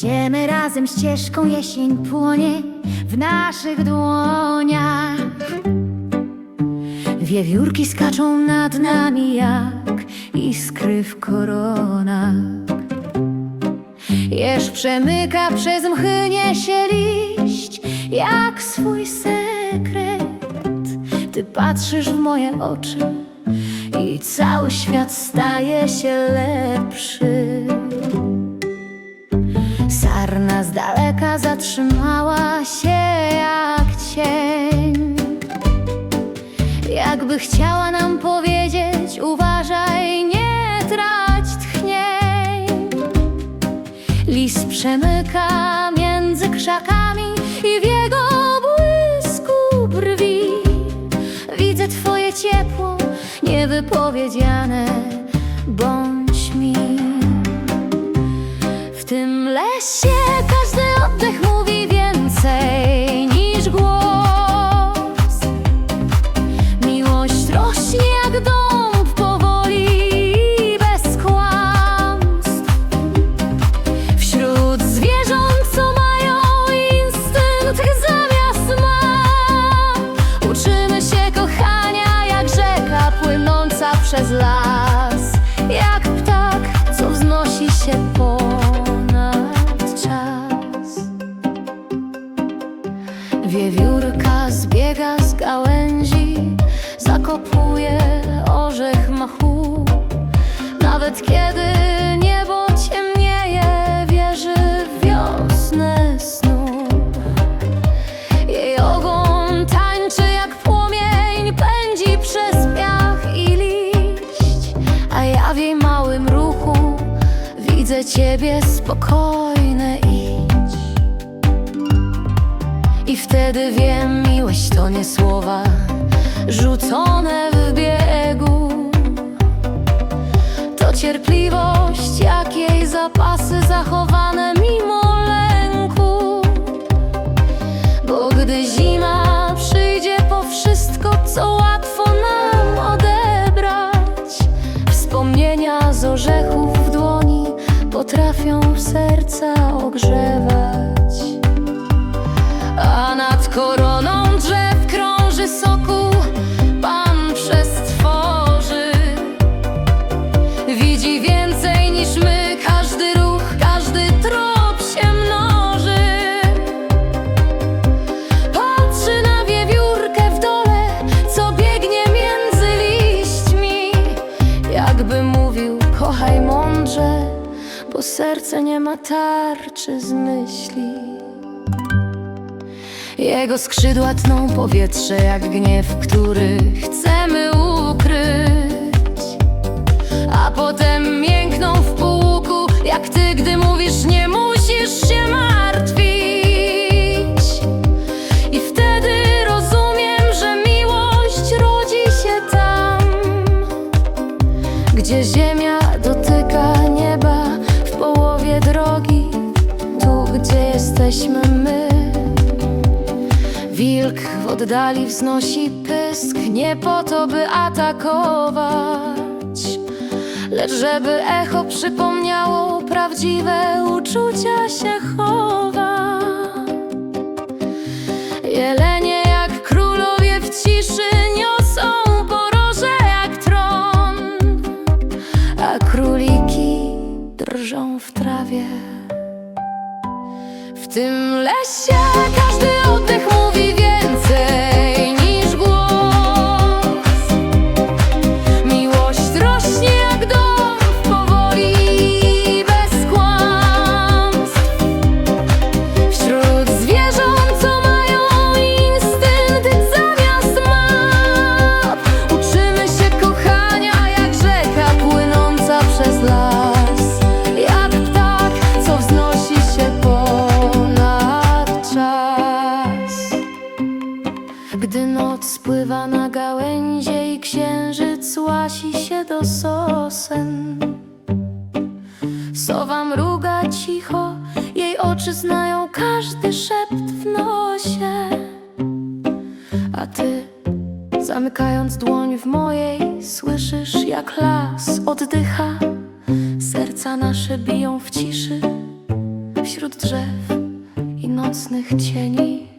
Idziemy razem ścieżką, jesień płonie w naszych dłoniach. Wiewiórki skaczą nad nami jak iskry w koronach. Jeż przemyka przez mchy niesie liść jak swój sekret. Ty patrzysz w moje oczy i cały świat staje się lepszy. Daleka zatrzymała się jak cień. Jakby chciała nam powiedzieć: Uważaj, nie trać tchnień. Lis przemyka między krzakami i w jego błysku brwi widzę Twoje ciepło niewypowiedziane. Bądź mi. Tym lesie każdy oddech mówi więcej niż głos. Miłość rośnie jak dąb powoli bez kłamstw. Wśród zwierząt, co mają instynkt zamiast map Uczymy się kochania jak rzeka płynąca przez las Wiewiórka zbiega z gałęzi Zakopuje orzech machu Nawet kiedy niebo ciemnieje Wierzy w wiosnę snu. Jej ogon tańczy jak płomień Pędzi przez piach i liść. A ja w jej małym ruchu Widzę ciebie spokojne i wtedy wiem, miłość to nie słowa rzucone w biegu. To cierpliwość, jak jej zapasy zachowane mimo lęku. Bo gdy zima przyjdzie po wszystko, co łatwo nam odebrać, wspomnienia z orzechów w dłoni potrafią serca ogrzewać. Serce nie ma tarczy z myśli. Jego skrzydła tną powietrze jak gniew, który chcemy ukryć. A potem miękną w półku, jak ty, gdy mówisz nie jesteśmy my. Wilk w oddali wznosi pysk Nie po to, by atakować Lecz żeby echo przypomniało Prawdziwe uczucia się chowa w tym lesie. Każdy sosen Sowa mruga cicho, jej oczy znają każdy szept w nosie. A ty, zamykając dłoń w mojej, słyszysz jak las oddycha. Serca nasze biją w ciszy wśród drzew i nocnych cieni.